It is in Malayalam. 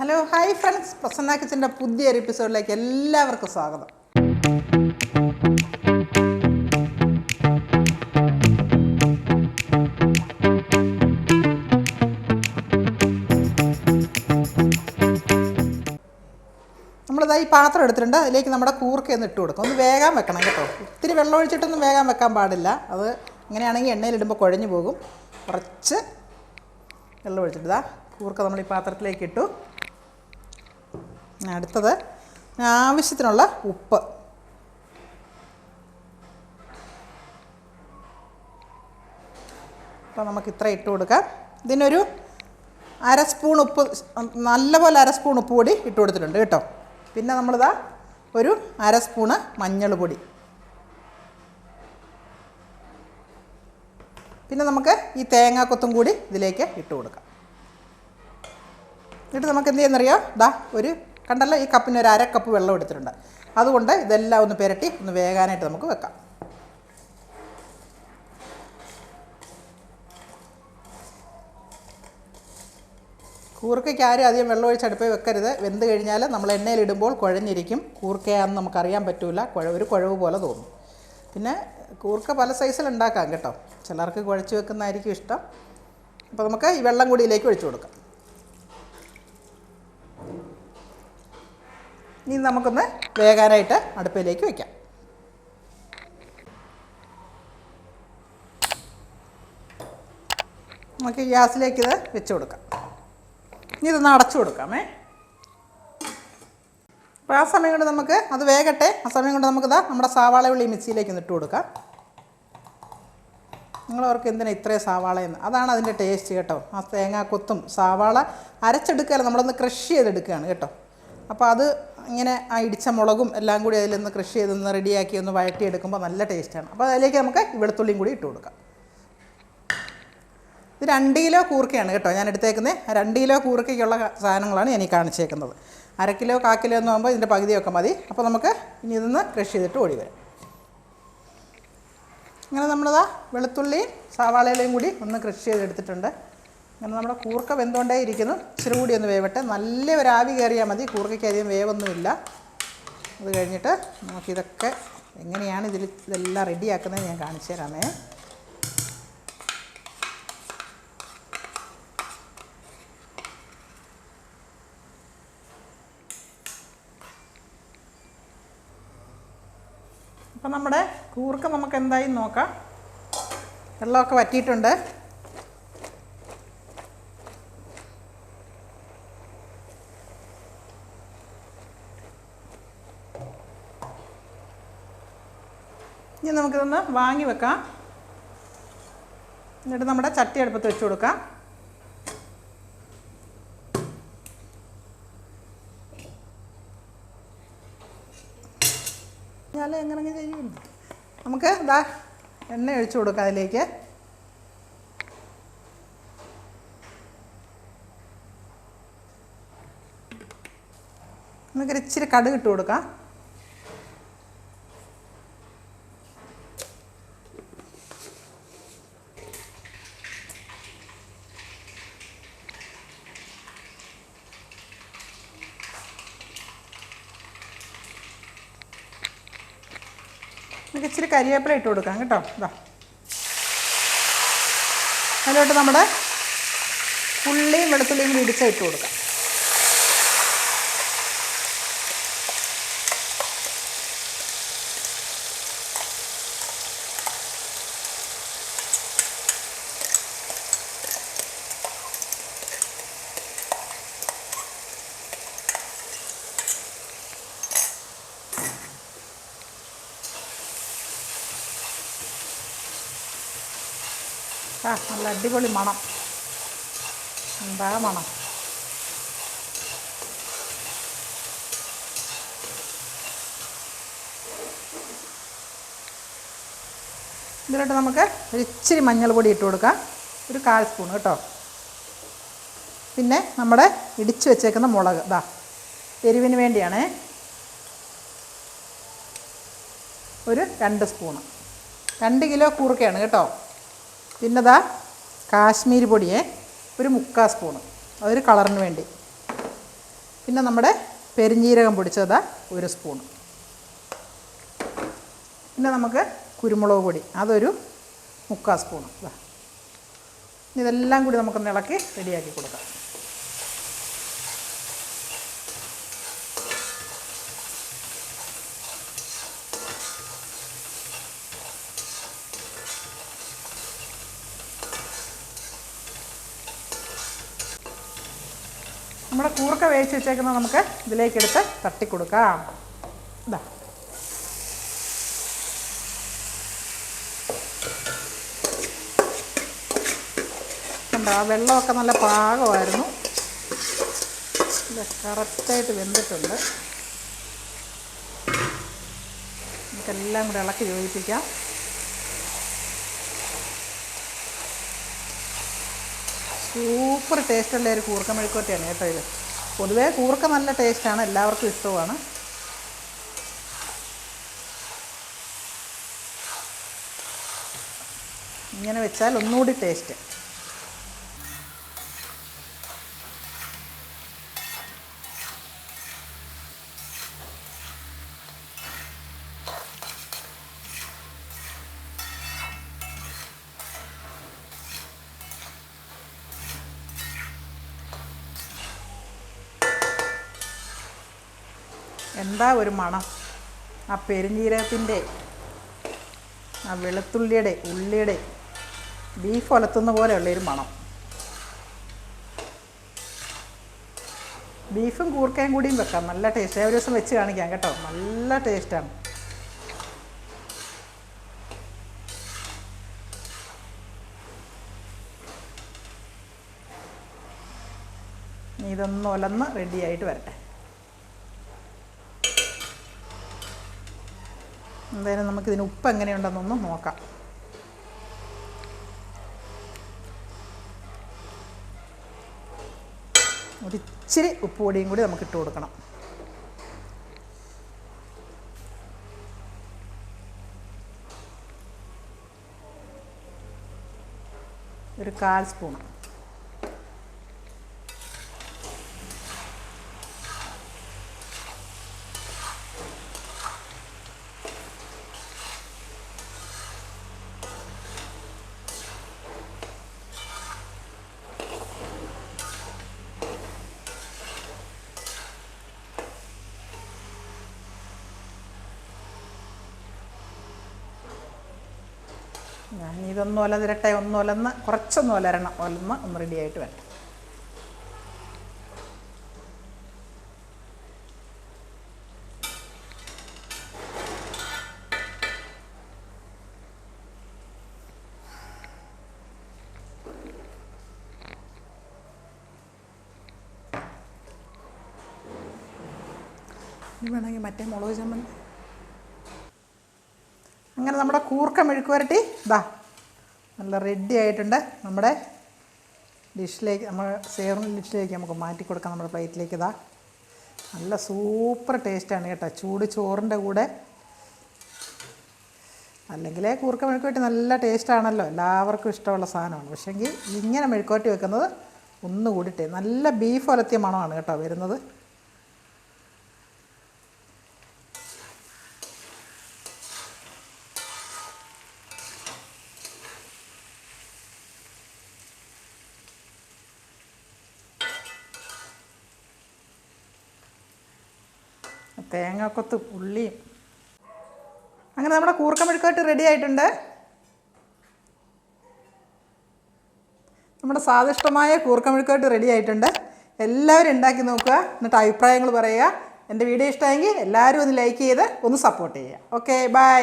Hello hi friends. പ്രസന്ന കിച്ചന്റെ പുതിയൊരു എപ്പിസോഡിലേക്ക് എല്ലാവർക്കും സ്വാഗതം. നമ്മളിതാ ഈ പാത്രം എടുത്തിട്ടുണ്ട്. അതിലേക്ക് നമ്മുടെ കൂർക്ക ഒന്ന് ഇട്ട് കൊടുക്കും. ഒന്ന് വേഗം വെക്കണം കേട്ടോ. ഒത്തിരി വെള്ളം ഒഴിച്ചിട്ടൊന്നും വേഗം വെക്കാൻ പാടില്ല. അത് ഇങ്ങനെയാണെങ്കിൽ എണ്ണയിലിടുമ്പോൾ കുഴഞ്ഞു പോകും. കുറച്ച് വെള്ളം ഒഴിച്ചിട്ട് ഇതാ കൂർക്ക നമ്മൾ ഈ പാത്രത്തിലേക്ക് ഇട്ടു. അടുത്തത് ആവശ്യത്തിനുള്ള ഉപ്പ്. അപ്പോൾ നമുക്ക് ഇത്ര ഇട്ട് കൊടുക്കാം. ഇതിനൊരു അര സ്പൂൺ ഉപ്പ് നല്ലപോലെ അര സ്പൂൺ ഉപ്പ് പൊടി ഇട്ട് കൊടുത്തിട്ടുണ്ട് കേട്ടോ. പിന്നെ നമ്മളിതാ ഒരു അര സ്പൂണ് മഞ്ഞൾ പൊടി. പിന്നെ നമുക്ക് ഈ തേങ്ങാക്കൊത്തും കൂടി ഇതിലേക്ക് ഇട്ട് കൊടുക്കാം. എന്നിട്ട് നമുക്ക് എന്ത് ചെയ്യുന്നറിയോ? ദാ ഒരു കണ്ടല്ലോ ഈ കപ്പിന് ഒരു അര കപ്പ് വെള്ളം എടുത്തിട്ടുണ്ട്. അതുകൊണ്ട് ഇതെല്ലാം ഒന്ന് പുരട്ടി ഒന്ന് വേകാനായിട്ട് നമുക്ക് വെക്കാം. കൂർക്കയ്ക്ക് ആരും അധികം വെള്ളം ഒഴിച്ച് അടുപ്പിൽ വെക്കരുത്. വെന്ത് കഴിഞ്ഞാൽ നമ്മൾ എണ്ണയിലിടുമ്പോൾ കുഴഞ്ഞിരിക്കും. കൂർക്കയാണെന്ന് നമുക്കറിയാൻ പറ്റില്ല കുഴ ഒരു കുഴവ് പോലെ തോന്നും. പിന്നെ കൂർക്ക പല സൈസിൽ ഉണ്ടാക്കാം കേട്ടോ. ചിലർക്ക് കുഴച്ച് വെക്കുന്നതായിരിക്കും ഇഷ്ടം. അപ്പോൾ നമുക്ക് ഈ വെള്ളം കൂടിയിലേക്ക് ഒഴിച്ചു കൊടുക്കാം. ഇനി നമുക്കൊന്ന് വേകാനായിട്ട് അടുപ്പിലേക്ക് വയ്ക്കാം നമുക്ക് ഗ്യാസിലേക്ക് ഇത് വെച്ച് കൊടുക്കാം. ഇനി ഇതൊന്ന് അടച്ചു കൊടുക്കാമേ അപ്പോൾ ആ സമയം കൊണ്ട് നമുക്ക് അത് വേഗട്ടെ. ആ സമയം കൊണ്ട് നമുക്കിതാ നമ്മുടെ സവാള ഉള്ളി മിക്സിയിലേക്ക് ഇട്ട് കൊടുക്കാം. നിങ്ങളവർക്ക് എന്തിനാ ഇത്രയും സവാളയെന്ന്? അതാണ് അതിന്റെ ടേസ്റ്റ് കേട്ടോ. ആ തേങ്ങാക്കൊത്തും സവാള അരച്ചെടുക്കുകയല്ല നമ്മളൊന്ന് ക്രഷ് ചെയ്തെടുക്കുകയാണ് കേട്ടോ. അപ്പോൾ അത് ഇങ്ങനെ ആ ഇടിച്ച മുളകും എല്ലാം കൂടി അതിലൊന്ന് കൃഷി ചെയ്തൊന്ന് റെഡിയാക്കി ഒന്ന് വഴറ്റിയെടുക്കുമ്പോൾ നല്ല ടേസ്റ്റാണ് അപ്പോൾ അതിലേക്ക് നമുക്ക് വെളുത്തുള്ളിയും കൂടി ഇട്ട് കൊടുക്കാം. ഇത് രണ്ട് കിലോ കൂർക്കയാണ് കേട്ടോ ഞാൻ എടുത്തേക്കുന്നത് രണ്ട് കിലോ കൂർക്കയ്ക്കുള്ള സാധനങ്ങളാണ് ഞാൻ ഈ കാണിച്ചേക്കുന്നത്. അര കിലോ എന്ന് ആകുമ്പോൾ ഇതിന്റെ പകുതിയൊക്കെ മതി. അപ്പോൾ നമുക്ക് ഇനി ഇതൊന്ന് കൃഷി ചെയ്തിട്ട് ഓടി വരാം. ഇങ്ങനെ നമ്മളിതാ വെളുത്തുള്ളിയും സവാളയിലയും കൂടി ഒന്ന് കൃഷി ചെയ്തെടുത്തിട്ടുണ്ട്. അങ്ങനെ നമ്മുടെ കൂർക്ക വെന്തുകൊണ്ടേ ഇരിക്കുന്നു. ഇച്ചിരി കൂടി ഒന്ന് വേവട്ടെ. നല്ല ഒരു ആവി കയറിയാൽ മതി. കൂർക്കയ്ക്ക് അധികം വേവൊന്നുമില്ല. അത് കഴിഞ്ഞിട്ട് നമുക്കിതൊക്കെ എങ്ങനെയാണ് ഇതിൽ ഇതെല്ലാം റെഡിയാക്കുന്നത് ഞാൻ കാണിച്ചു തരാമേ. അപ്പം നമ്മുടെ കൂർക്ക നമുക്ക് എന്തായാലും നോക്കാം. വെള്ളമൊക്കെ വറ്റിയിട്ടുണ്ട്. ഇനി നമുക്കിതൊന്ന് വാങ്ങി വെക്കാം. എന്നിട്ട് നമ്മുടെ ചട്ടി അടുപ്പത്ത് വെച്ച് കൊടുക്കാം. എങ്ങനെ ചെയ്യും. നമുക്ക് ഇതാ എണ്ണ ഒഴിച്ചു കൊടുക്കാം അതിലേക്ക്. നമുക്ക് ഇച്ചിരി കടുക് കൊടുക്കാം. നമുക്ക് ഇച്ചിരി കരിവേപ്പില ഇട്ട് കൊടുക്കാം കേട്ടോ. ഇതാ അതിലോട്ട് നമ്മുടെ ഉള്ളിയും വെളുത്തുള്ളിയും കൂടി ഇടിച്ച ഇട്ട് കൊടുക്കാം. ആ നല്ല അടിപൊളി മണം. എന്താ മണം? ഇതിലോട്ട് നമുക്ക് ഒരു ഇച്ചിരി മഞ്ഞൾപ്പൊടി ഇട്ട് കൊടുക്കാം. ഒരു കാൽ സ്പൂൺ കേട്ടോ. പിന്നെ നമ്മുടെ ഇടിച്ചു വെച്ചേക്കുന്ന മുളക്. ഇതാ എരിവിന് വേണ്ടിയാണേ. ഒരു രണ്ട് സ്പൂണ്. രണ്ട് കിലോ കൂർക്കയാണ് കേട്ടോ. പിന്നെ ദാ കാശ്മീരി പൊടിയെ ഒരു മുക്കാൽ സ്പൂണ് അതൊരു കളറിന് വേണ്ടി. പിന്നെ നമ്മുടെ പെരിഞ്ജീരകം പൊടിച്ചതാ ഒരു സ്പൂൺ. പിന്നെ നമുക്ക് കുരുമുളക് പൊടി അതൊരു മുക്കാൽ സ്പൂൺ. ഇതാ ഇതെല്ലാം കൂടി നമുക്കൊന്ന് ഇളക്കി റെഡിയാക്കി കൊടുക്കാം. നമ്മുടെ കൂർക്ക വേവിച്ച് വെച്ചേക്കുന്നത് നമുക്ക് ഇതിലേക്കെടുത്ത് തട്ടിക്കൊടുക്കാം ഇതാ കണ്ടോ ആ വെള്ളമൊക്കെ നല്ല പാകമായിരുന്നു. ഇത് കറക്റ്റായിട്ട് വെന്തിട്ടുണ്ട്. നമുക്കെല്ലാം കൂടെ ഇളക്കി യോജിപ്പിക്കാം. സൂപ്പർ ടേസ്റ്റുള്ള ഒരു കൂർക്ക മെഴുക്കോറ്റയാണ് കേട്ടോ ഇത്. പൊതുവേ കൂർക്ക നല്ല ടേസ്റ്റാണ് എല്ലാവർക്കും ഇഷ്ടമാണ് ഇങ്ങനെ വെച്ചാൽ ഒന്നുകൂടി ടേസ്റ്റ്. എന്താ ഒരു മണം? ആ പെരുംജീരകത്തിന്റെ ആ വെളുത്തുള്ളിയുടെ ഉള്ളിയുടെ ബീഫ് ഒലത്തുന്ന പോലെയുള്ള ഒരു മണം. ബീഫും കൂർക്കയും കൂടിയും വെക്കാം. നല്ല ടേസ്റ്റ് ഒരു ദിവസം വെച്ച് കാണിക്കാം കേട്ടോ. നല്ല ടേസ്റ്റാണ് ഇതൊന്ന് ഒലന്ന് റെഡിയായിട്ട് വരട്ടെ. എന്തായാലും നമുക്കിതിന് ഉപ്പ് എങ്ങനെയുണ്ടെന്നൊന്ന് നോക്കാം. ഒരിച്ചിരി ഉപ്പ് പൊടിയും കൂടി നമുക്ക് ഇട്ട് കൊടുക്കണം. ഒരു കാൽ സ്പൂൺ. ഞാൻ ഇതൊന്ന് ഒലതിരട്ടെ ഒന്ന് ഒലന്ന് കുറച്ചൊന്ന് ഒലരണം. ഒലന്ന് ഒന്ന് റെഡി ആയിട്ട് വരണം വേണമെങ്കിൽ മറ്റേ മുളക് ചമ്മന്തി അങ്ങനെ നമ്മുടെ കൂർക്ക മെഴുക്ക് വരട്ടി ഇതാ നല്ല റെഡി ആയിട്ടുണ്ട്. നമ്മുടെ ഡിഷിലേക്ക് നമ്മൾ സേറിന് ഡിഷിലേക്ക് നമുക്ക് മാറ്റി കൊടുക്കാം നമ്മുടെ പ്ലേറ്റിലേക്ക് ഇതാ നല്ല സൂപ്പർ ടേസ്റ്റാണ് കേട്ടോ. ചൂട് ചോറിന്റെ കൂടെ. അല്ലെങ്കിൽ കൂർക്ക മെഴുക്കുവരട്ടി നല്ല ടേസ്റ്റാണല്ലോ എല്ലാവർക്കും ഇഷ്ടമുള്ള സാധനമാണ്. പക്ഷേങ്കിൽ ഇങ്ങനെ മെഴുക്കുവരട്ടി വെക്കുന്നത് ഒന്നുകൂടി നല്ല ബീഫ് ഒലത്തിയ മണമാണ് കേട്ടോ വരുന്നത്. തേങ്ങാക്കൊത്ത് ഉള്ളിയും അങ്ങനെ നമ്മുടെ കൂർക്ക മെഴുക്കായിട്ട് റെഡി ആയിട്ടുണ്ട്. നമ്മുടെ സ്വാദിഷ്ടമായ കൂർക്ക മെഴുക്കായിട്ട് റെഡി ആയിട്ടുണ്ട്. എല്ലാവരും ഉണ്ടാക്കി നോക്കുക. എന്നിട്ട് അഭിപ്രായങ്ങൾ പറയുക. എന്റെ വീഡിയോ ഇഷ്ടമായെങ്കിൽ എല്ലാവരും ഒന്ന് ലൈക്ക് ചെയ്ത് ഒന്ന് സപ്പോർട്ട് ചെയ്യുക. Okay bye